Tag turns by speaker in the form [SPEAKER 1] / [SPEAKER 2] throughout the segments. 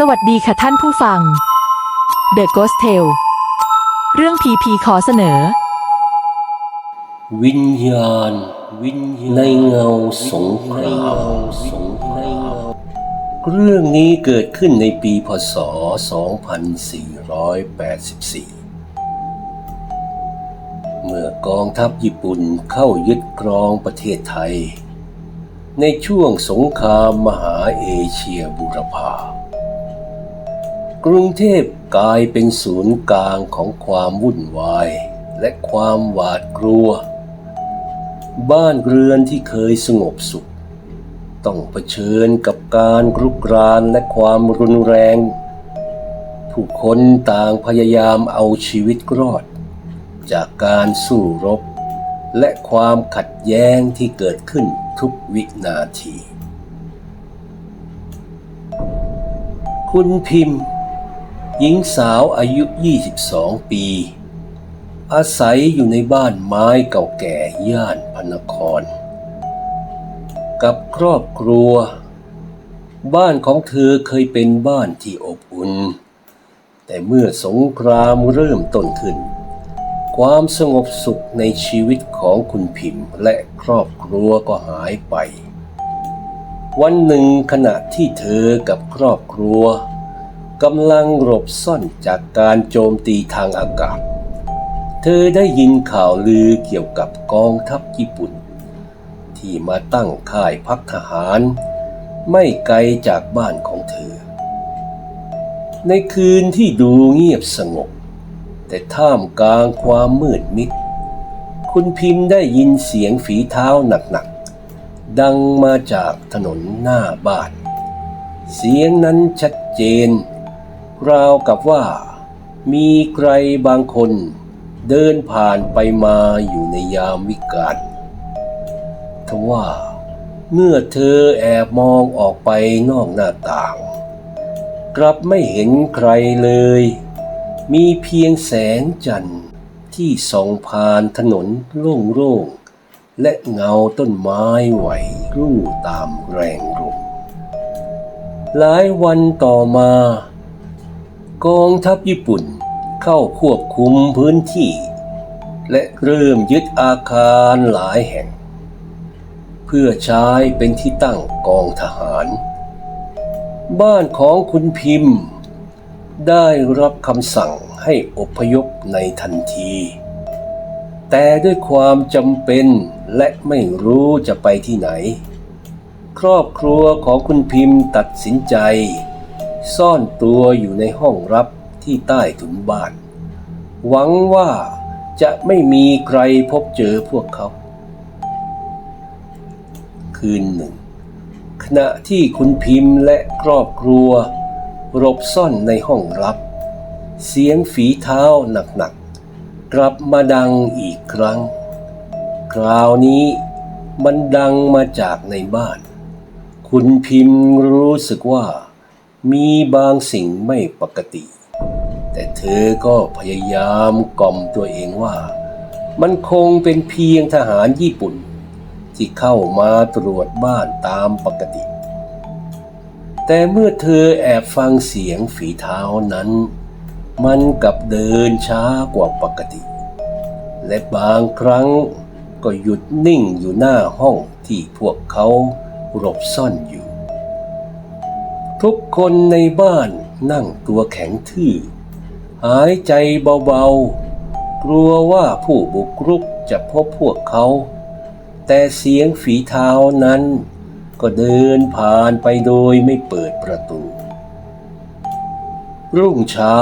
[SPEAKER 1] สวัสดีค่ะท่านผู้ฟัง The Ghost Tale เรื่องผีผีขอเสนอ
[SPEAKER 2] วิญญาณ วิญญาณในเงาสงครามสงครามเรื่องนี้เกิดขึ้นในปีพศ 2484 เมื่อกองทัพญี่ปุ่นเข้ายึดครองประเทศไทย ในช่วงสงครามมหาเอเชียบุรพา กรุงเทพกลายเป็นศูนย์กลางของความวุ่นวาย และความหวาดกลัว บ้านเรือนที่เคยสงบสุข ต้องเผชิญกับการรุกรานและความรุนแรง ผู้คนต่างพยายามเอาชีวิตรอด จากการสู้รบ และความขัดแย้งที่เกิดขึ้นทุกวินาที คุณพิมพ์ หญิงสาวอายุ 22 ปี อาศัยอยู่ในบ้านไม้เก่าแก่ย่านพนคร กับครอบครัว บ้านของเธอเคยเป็นบ้านที่อบอุ่น แต่เมื่อสงครามเริ่มต้นขึ้น ความสงบสุขในชีวิตของคุณพิมพ์และครอบครัวก็หายไป วันหนึ่งขณะที่เธอกับครอบครัว กำลังหลบซ่อนจากการโจมตีทางอากาศ เธอได้ยินข่าวลือเกี่ยวกับกองทัพญี่ปุ่น ที่มาตั้งค่ายพักทหาร ไม่ไกลจากบ้านของเธอ ในคืนที่ดูเงียบสงบ แต่ท่ามกลางความมืดมิด คุณพิมพ์ได้ยินเสียงฝีเท้าหนักๆ ดังมาจากถนนหน้าบ้าน เสียงนั้นชัดเจน ราวกับว่า มีใครบางคนเดินผ่านไปมาอยู่ในยามวิกาลทว่า เมื่อเธอแอบมองออกไปนอกหน้าต่าง กลับไม่เห็นใครเลย มีเพียงแสงจันทร์ที่ส่องผ่านถนนโล่งๆ และเงาต้นไม้ไหวรู่ตามแรงลมหลายวันต่อมา กองทัพญี่ปุ่นเข้าควบคุมพื้นที่ และเริ่มยึดอาคารหลายแห่ง เพื่อใช้เป็นที่ตั้งกองทหาร บ้านของคุณพิมพ์ ได้รับคำสั่งให้อพยพในทันที แต่ด้วยความจำเป็นและไม่รู้จะไปที่ไหน ครอบครัวของคุณพิมพ์ตัดสินใจ ซ่อนตัวอยู่ในห้องรับที่ใต้ถุนบ้าน หวังว่าจะไม่มีใครพบเจอพวกเขา คืนหนึ่ง ขณะที่คุณพิมพ์และครอบครัวหลบซ่อนในห้องรับ เสียงฝีเท้าหนักๆ กลับมาดังอีกครั้ง คราวนี้มันดังมาจากในบ้าน คุณพิมพ์รู้สึกว่า มีบางสิ่งไม่ปกติ แต่เธอก็พยายามกล่อมตัวเองว่า มันคงเป็นเพียงทหารญี่ปุ่น ที่เข้ามาตรวจบ้านตามปกติ แต่เมื่อเธอแอบฟังเสียงฝีเท้านั้น มันกลับเดินช้ากว่าปกติ และบางครั้งก็หยุดนิ่งอยู่หน้าห้องที่พวกเขาหลบซ่อนอยู่ ทุกคนในบ้านนั่งตัวแข็งทื่อ หายใจเบาๆ กลัวว่าผู้บุกรุกจะพบพวกเขา แต่เสียงฝีเท้านั้น ก็เดินผ่านไปโดยไม่เปิดประตู รุ่งเช้า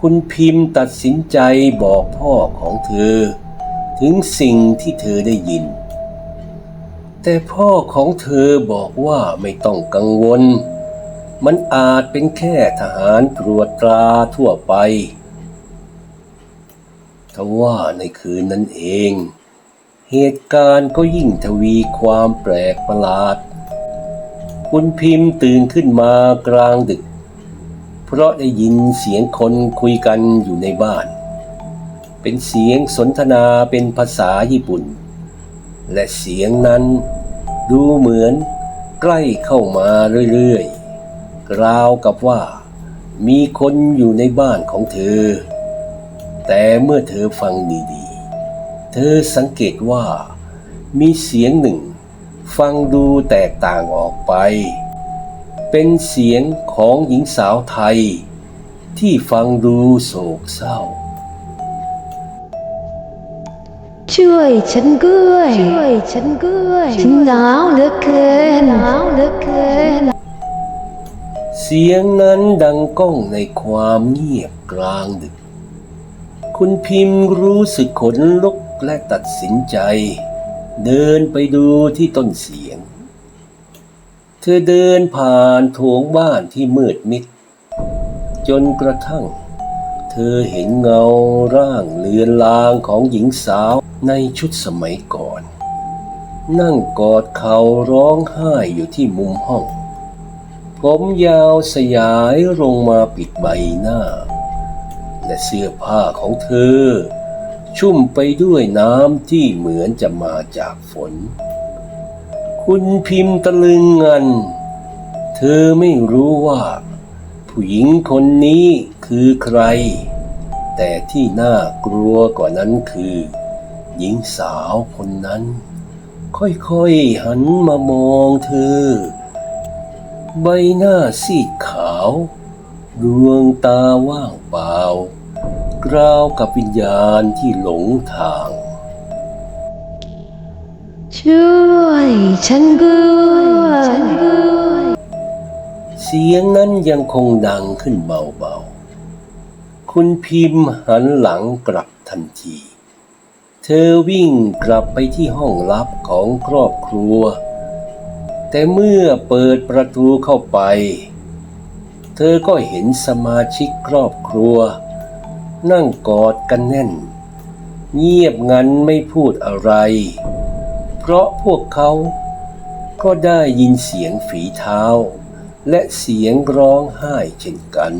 [SPEAKER 2] คุณพิมพ์ตัดสินใจบอกพ่อของเธอ ถึงสิ่งที่เธอได้ยิน แต่พ่อของเธอบอกว่าไม่ต้องกังวล มันอาจเป็นแค่ทหารตรวจตราทั่วไปทว่าในคืนนั้นเอง เหตุการณ์ก็ยิ่งทวีความแปลกประหลาด คุณพิมพ์ตื่นขึ้นมากลางดึก เพราะได้ยินเสียงคนคุยกันอยู่ในบ้าน เป็นเสียงสนทนาเป็นภาษาญี่ปุ่น และเสียงนั้นดูเหมือนใกล้เข้ามาเรื่อยๆ กล่าวกับว่ามีคนอยู่ในบ้านของเธอ แต่เมื่อเธอฟังดีๆ เธอสังเกตว่ามีเสียงหนึ่งฟังดูแตกต่างออกไป เป็นเสียงของหญิงสาวไทย ที่ฟังดูโศกเศร้า
[SPEAKER 3] ช่วยฉันด้วย ช่วยฉันด้วย ฉันหนาวเหลือเกินหนาวเหลือเกิน
[SPEAKER 2] เสียงนั้นดังก้องในความเงียบกลางดึก คุณพิมพ์รู้สึกขนลุกและตัดสินใจ เดินไปดูที่ต้นเสียง เธอเดินผ่านโถงบ้านที่มืดมิด จนกระทั่ง เธอเห็นเงาร่างเลือนลางของหญิงสาวในชุดสมัยก่อน นั่งกอดเขาร้องไห้อยู่ที่มุมห้อง ผมยาวสยายลงมาปิดใบหน้า และเสื้อผ้าของเธอ ชุ่มไปด้วยน้ำที่เหมือนจะมาจากฝน คุณพิมพ์ตะลึงงัน เธอไม่รู้ว่า ผู้หญิงคนนี้คือใคร แต่ที่น่ากลัวกว่านั้นคือ หญิงสาวคนนั้น ค่อยๆหันมามองเธอ ใบหน้าซีดขาว ดวงตาว่างเปล่า กราวกับวิญญาณที่หลงทาง
[SPEAKER 3] ช่วยฉันด้วยฉันด้วย
[SPEAKER 2] เสียงนั้นยังคงดังขึ้นเบาๆ คุณพิมพ์หันหลังกลับทันที เธอวิ่งกลับไปที่ห้องลับของครอบครัว แต่เมื่อเปิดประตูเข้าไป เธอก็เห็นสมาชิกครอบครัว นั่งกอดกันแน่น เงียบงันไม่พูดอะไร เพราะพวกเขาก็ได้ยินเสียงฝีเท้า และเสียงร้องไห้เช่นกัน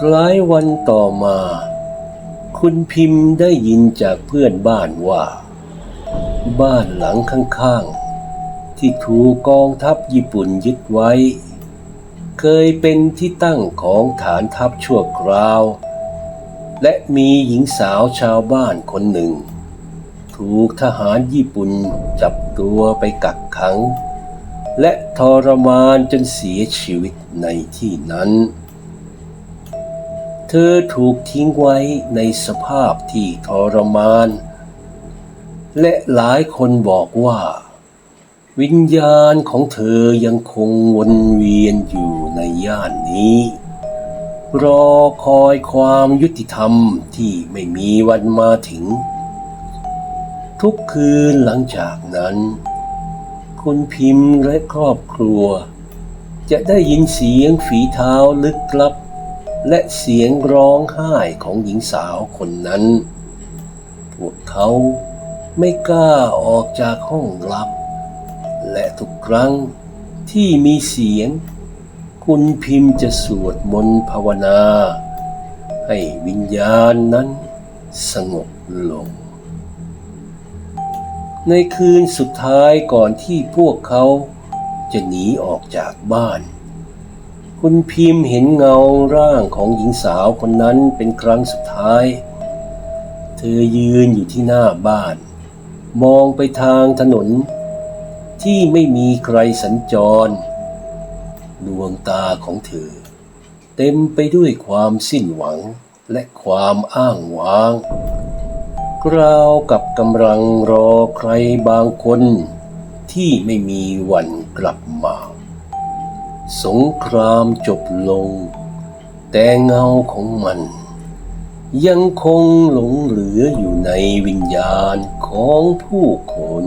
[SPEAKER 2] กลายวันต่อมา คุณพิมพ์ได้ยินจากเพื่อนบ้านว่า บ้านหลังข้างๆ ที่ถูกกองทัพญี่ปุ่นยึดไว้ เคยเป็นที่ตั้งของฐานทัพชั่วคราว และมีหญิงสาวชาวบ้านคนหนึ่ง ถูกทหารญี่ปุ่นจับตัวไปกักขัง และทรมานจนเสียชีวิตในที่นั้น เธอถูกทิ้งไว้ในสภาพที่ทรมาน และหลายคนบอกว่า วิญญาณของเธอยังคงวนเวียนอยู่ในย่านนี้ รอคอยความยุติธรรมที่ไม่มีวันมาถึง ทุกคืนหลังจากนั้น คุณพิมพ์และครอบครัว จะได้ยินเสียงฝีเท้าลึกลับ และเสียงร้องไห้ของหญิงสาวคนนั้น พวกเขาไม่กล้าออกจากห้องลับ และทุกครั้งที่มีเสียง คุณพิมพ์จะสวดมนต์ภาวนา ให้วิญญาณนั้นสงบลง ในคืนสุดท้ายก่อนที่พวกเขาจะหนีออกจากบ้าน คุณพิมพ์เห็นเงาร่างของหญิงสาวคนนั้นเป็นครั้งสุดท้าย เธอยืนอยู่ที่หน้าบ้าน มองไปทางถนน ที่ไม่มีใครสัญจร ดวงตาของเธอ เต็มไปด้วยความสิ้นหวังและความอ้างว้าง กราวกับกำลังรอใครบางคน ที่ไม่มีวันกลับมา สงครามจบลง แต่เงาของมันยังคงหลงเหลืออยู่ในวิญญาณของผู้คน